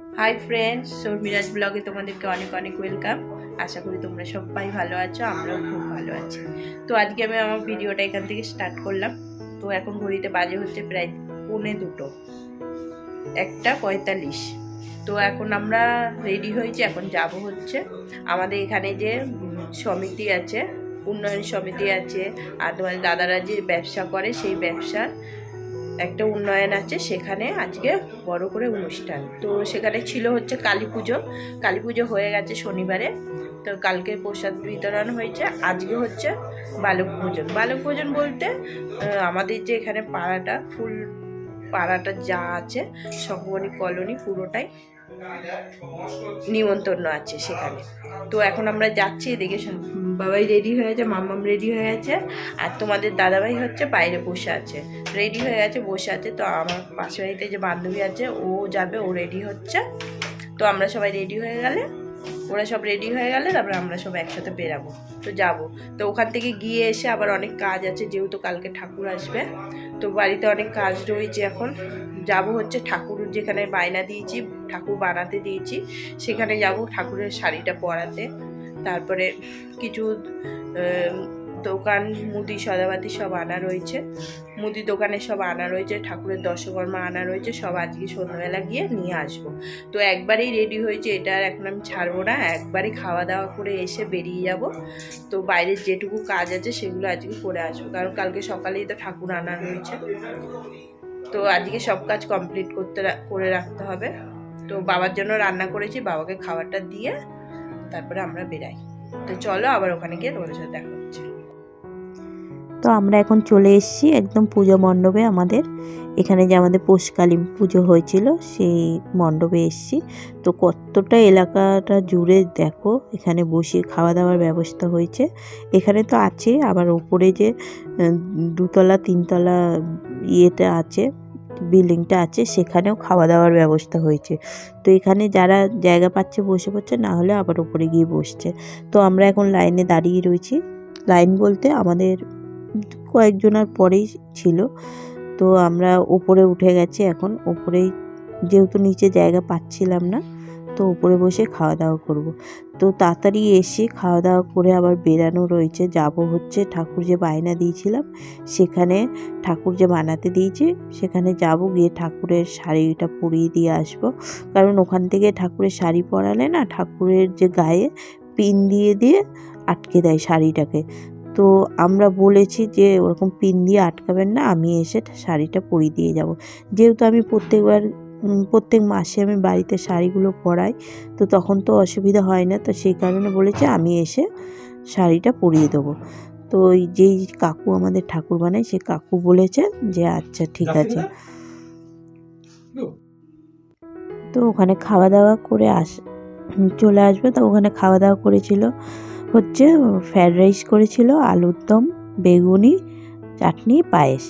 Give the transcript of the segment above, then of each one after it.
Hi friends শর্মিরাজ ব্লগে তোমাদেরকে অনেক অনেক ওয়েলকাম আশা করি তোমরা সবাই ভালো আছো, আমরাও খুব ভালো আছি। তো আজকে আমি আমার ভিডিওটা এখান থেকে স্টার্ট করলাম। তো এখন ঘড়িতে বাজে হচ্ছে প্রায় পৌনে দুটো। একটা পঁয়তাল্লিশ। তো এখন আমরা রেডি হয়েছি, এখন যাব হচ্ছে। আমাদের এখানে যে সমিতি আছে, উন্নয়ন সমিতি আছে, আর তোমাদের দাদারা যে ব্যবসা করে সেই ব্যবসার একটা উন্নয়ন আছে, সেখানে আজকে বড় করে অনুষ্ঠান। তো সেখানে ছিল হচ্ছে কালী পুজো। কালী পুজো হয়ে গেছে শনিবারে। তো কালকে প্রসাদ বিতরণ হয়েছে। আজকে হচ্ছে বালক ভোজন বালক ভোজন বলতে আমাদের যে এখানে পাড়াটা, ফুল পাড়াটা যা আছে সংগমণি কলোনি পুরোটাই নিমন্ত্রণ আছে সেখানে। তো এখন আমরা যাচ্ছি এদিকে বাবাই রেডি হয়ে গেছে মাম্মাম রেডি হয়ে গেছে, আর তোমাদের দাদাভাই হচ্ছে বাইরে বসে আছে। রেডি হয়ে গেছে, বসে আছে, তো আমার পাশে বাড়িতে যে বান্ধবী আছে, ও যাবে, ও রেডি হচ্ছে। তো আমরা সবাই রেডি হয়ে গেলে ওরা সব রেডি হয়ে গেলে তারপরে আমরা সব একসাথে বেরাবো। তো যাব। তো ওখান থেকে গিয়ে এসে আবার অনেক কাজ আছে, যেহেতু কালকে ঠাকুর আসবে। তো বাড়িতে অনেক কাজ রয়েছে এখন। যাব হচ্ছে ঠাকুর যেখানে বায়না দিয়েছি, ঠাকুর বানাতে দিয়েছি, সেখানে যাব ঠাকুরের শাড়িটা পরাতে। তারপরে কিছু দোকান, মুদি, সদাবাতি সব আনা রয়েছে। মুদি দোকানে সব আনা রয়েছে, ঠাকুরের দশকর্মা আনা রয়েছে, সব আজকে সন্ধ্যাবেলা গিয়ে নিয়ে আসব। তো একবারেই রেডি হয়েছে, এটা আর এখন আমি ছাড়বো না একবারে খাওয়া দাওয়া করে এসে বেরিয়ে যাব। তো বাইরের যেটুকু কাজ আছে, সেগুলো আজকে করে আসব, কারণ কালকে সকালেই তো ঠাকুর আনা রয়েছে। তো আজকে সব কাজ কমপ্লিট করতে করে রাখতে হবে। তো বাবার জন্য রান্না করেছি, বাবাকে খাবারটা দিয়ে তারপরে আমরা বেরাই। তো চলো আবার ওখানে গিয়ে তোমাদের সাথে দেখা হচ্ছে। তো আমরা এখন চলে এসেছি একদম পুজো মণ্ডপে আমাদের। এখানে যে আমাদের পোষকালী পুজো হয়েছিল, সেই মণ্ডপে এসেছি। তো কতটা এলাকাটা জুড়ে দেখো, এখানে বসে খাওয়া দাওয়ার ব্যবস্থা হয়েছে। এখানে তো আছে, আবার ওপরে যে দুতলা, তিনতলা ইয়েটা আছে, বিল্ডিংটা আছে, সেখানেও খাওয়া দাওয়ার ব্যবস্থা হয়েছে। তো এখানে যারা জায়গা পাচ্ছে, বসে পড়ছে, না হলে আবার উপরে গিয়ে বসছে। তো আমরা এখন লাইনে দাঁড়িয়ে রয়েছি। লাইন বলতে আমাদের কয়েকজনের পরেই ছিল। তো আমরা উপরে উঠে গেছি এখন। উপরেই যেহেতু নিচে জায়গা পাচ্ছিলাম না, তো উপরে বসে খাওয়া দাওয়া করব। তো তাড়াতাড়ি এসে খাওয়া দাওয়া করে আবার বেরানো রয়েছে। যাব হচ্ছে ঠাকুর যে বায়না দিয়েছিলাম, সেখানে ঠাকুর যে বানাতে দিয়েছে, সেখানে যাব গিয়ে ঠাকুরের শাড়িটা পরিয়ে দিয়ে আসব। কারণ ওখান থেকে ঠাকুরের শাড়ি পরালে না ঠাকুরের যে গায়ে পিন দিয়ে দিয়ে আটকে দেয় শাড়িটাকে। তো আমরা বলেছি যে ওরকম পিন দিয়ে আটকাবেন না আমি এসে শাড়িটা পরিয়ে দিয়ে যাব। যেহেতু আমি প্রত্যেকবার প্রত্যেক মাসে আমি বাড়িতে শাড়িগুলো পরাই তো তখন তো অসুবিধা হয় না তো সেই কারণে বলেছে আমি এসে শাড়িটা পরিয়ে দেবো। তো ওই যেই কাকু আমাদের ঠাকুর বানায় সে কাকু বলেছে যে আচ্ছা ঠিক আছে। তো ওখানে খাওয়া দাওয়া করে আস চলে আসবে। তো ওখানে খাওয়া দাওয়া করেছিল। হচ্ছে ফ্রায়েড রাইস করেছিল, আলুর দম, বেগুনি, চাটনি, পায়েস।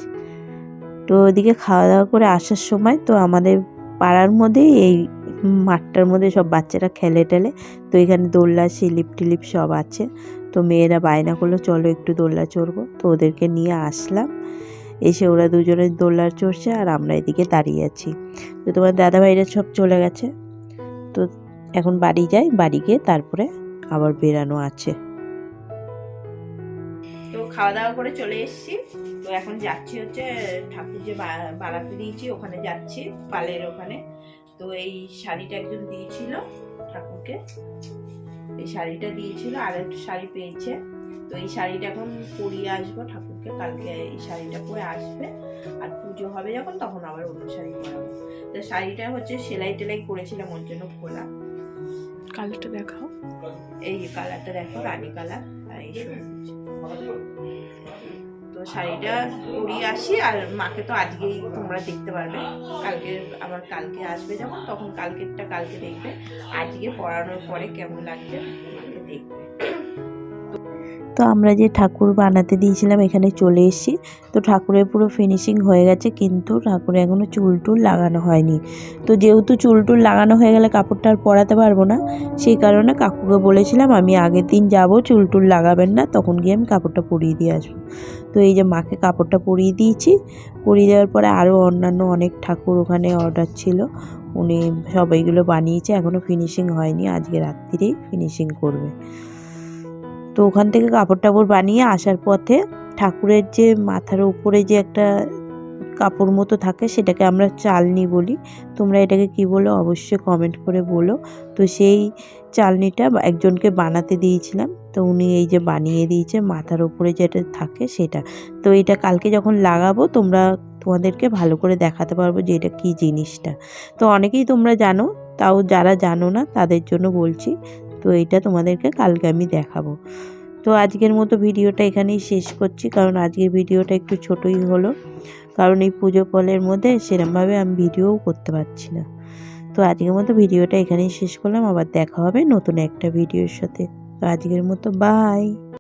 তো ওদিকে খাওয়া দাওয়া করে আসার সময় তো আমাদের পাড়ার মধ্যেই এই মাঠটার মধ্যে সব বাচ্চারা খেলে টেলে, তো এখানে দোলনা, স্লিপ টিলিপ সব আছে। তো মেয়েরা বায়না করল, চলো একটু দোলনা চড়বো। তো ওদেরকে নিয়ে আসলাম। এসে ওরা দুজনে দোলনা চড়ছে আর আমরা এদিকে দাঁড়িয়ে আছি। তো তোমার দাদাভাইরা সব চলে গেছে। তো এখন বাড়ি যাই, বাড়ি গিয়ে তারপরে আবার বেরানো আছে। তো খাওয়া দাওয়া করে চলে এসেছি। তো এখন যাচ্ছি হচ্ছে ঠাকুর যে বা- বানাতে দিয়েছি, ওখানে যাচ্ছি, পালের ওখানে। তো এই শাড়িটা একজন দিয়েছিল ঠাকুরকে। এই শাড়িটা দিয়েছিল, আর একটা শাড়ি পেয়েছে। তো এই শাড়িটা এখন পরিয়ে আসব ঠাকুরকে, কালকে এই শাড়িটা পরে আসবে। আর পুজো হবে যখন, তখন আবার অন্য শাড়ি পরাবো। তো শাড়িটা হচ্ছে সেলাই টেলাই করেছিলাম, ওর জন্য খোলা। কালারটা দেখাও। এই কালারটা দেখো, রানী কালার। আর এই তো শাড়িটা পরিয়ে আসি, আর মাকে তো আজকেই তোমরা দেখতে পারবে। কালকে আবার কালকে আসবে যেমন তখন কালকেরটা কালকে দেখবে। আজকে পরানোর পরে কেমন লাগছে? তো আমরা যে ঠাকুর বানাতে দিয়েছিলাম, এখানে চলে এসেছি। তো ঠাকুরের পুরো ফিনিশিং হয়ে গেছে, কিন্তু ঠাকুরে এখনও চুল টুল লাগানো হয়নি। তো যেহেতু চুল টুল লাগানো হয়ে গেলে কাপড়টা আর পরাতে পারব না, সেই কারণে কাকুকে বলেছিলাম, আমি আগের দিন যাব, চুল টুল লাগাবেন না, তখন গিয়ে আমি কাপড়টা পরিয়ে দিয়ে আসব। তো এই যে মাকে কাপড়টা পরিয়ে দিয়েছি, পরিয়ে দেওয়ার পরে আরও অন্যান্য অনেক ঠাকুর ওখানে অর্ডার ছিল। উনি সবাইগুলো বানিয়েছে এখনও ফিনিশিং হয়নি, আজকে রাত্রিরেই ফিনিশিং করবে। তো ওখান থেকে কাপড় টাপড় বানিয়ে আসার পথে ঠাকুরের যে মাথার উপরে যে একটা কাপড় মতো থাকে সেটাকে আমরা চালনি বলি। তোমরা এটাকে কি বলো? অবশ্যই কমেন্ট করে বলো। তো সেই চালনিটা একজনকে বানাতে দিয়েছিলাম। তো উনি এই যে বানিয়ে দিয়েছে মাথার উপরে যেটা থাকে সেটা। তো এটা কালকে যখন লাগাবো তোমরা তোমাদেরকে ভালো করে দেখাতে পারব যে এটা কী জিনিসটা। তো অনেকেই তোমরা জানো, তাও যারা জানো না তাদের জন্য বলছি তো এটা তোমাদেরকে কালকে আমি দেখাবো। তো আজকের মতো ভিডিওটা এখানেই শেষ করছি, কারণ আজকের ভিডিওটা একটু ছোটই হলো। কারণ এই পুজো ফলের মধ্যে সেরমভাবে আমি ভিডিও করতে পারছি না। তো আজকের মতো ভিডিওটা এখানেই শেষ করলাম, আবার দেখা হবে নতুন একটা ভিডিওর সাথে। তো আজকের মতো বাই